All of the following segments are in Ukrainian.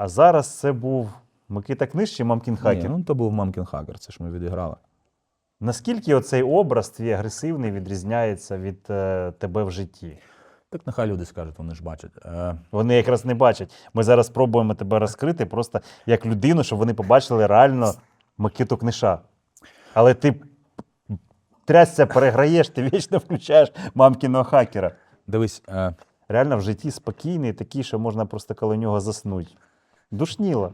А зараз це був Микита Книж чи Мамкін Хакер? Ні, ну то був мамкін хакер, це ж ми відіграли. Наскільки оцей образ твій агресивний відрізняється від е, тебе в житті? Так нехай люди скажуть, вони ж бачать. Е, Вони якраз не бачать. Ми зараз спробуємо тебе розкрити просто як людину, щоб вони побачили реально Микиту Книша. Але ти трясся переграєш, ти вічно включаєш мамкіного хакера. дивись, е, Реально в житті спокійний, такий, що можна просто коло нього заснути. Душніло.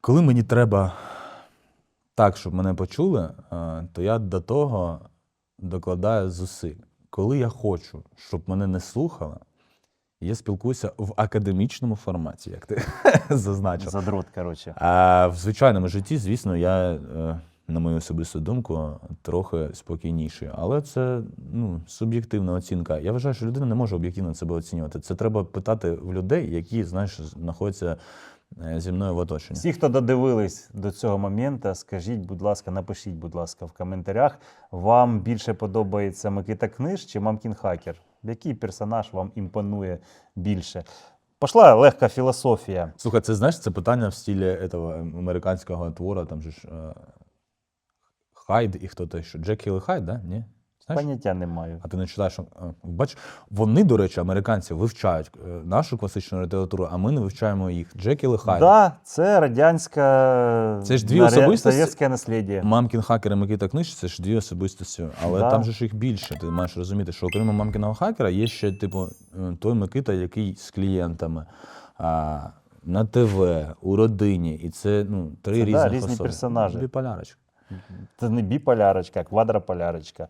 коли мені треба так, щоб мене почули, е, то я до того докладаю зусиль. Коли я хочу, щоб мене не слухали, я спілкуюся в академічному форматі, як ти зазначив. Задрот, коротше. А в звичайному житті, звісно, я, е, на мою особисту думку, трохи спокійніший. Але це ну, суб'єктивна оцінка. Я вважаю, що людина не може об'єктивно себе оцінювати. Це треба питати в людей, які, знаєш, знаходяться е, зі мною в оточенні. Всі, хто додивились до цього моменту, скажіть, будь ласка, напишіть, будь ласка, в коментарях, вам більше подобається Микита Книж чи Мамкін Хакер? Який персонаж вам імпонує більше? Пішла легка філософія. Слухай, це знаєш, це питання в стилі этого американського твора, там же ж е, Хайд і хто то ще. Джекіл і Хайд, да? Ні? Знаєш? Поняття не маю. А ти не читаєш. Бач, вони, до речі, американці вивчають е, нашу класичну літературу, а ми не вивчаємо їх. Джекіл і Хайд. Да, це радянська Це ж дві наре- особистості. совєтське. Мамкін хакер і Микита Книж це ж дві особистості, але Да. там же ж їх більше. Ти маєш розуміти, що окрім мамкіного хакера є ще, типу, е, той Микита, який з клієнтами. А, на ТВ, у родині, і це ну, три Це, да, різні особи. персонажі. Біполярочка. Це не біполярочка, а квадрополярочка.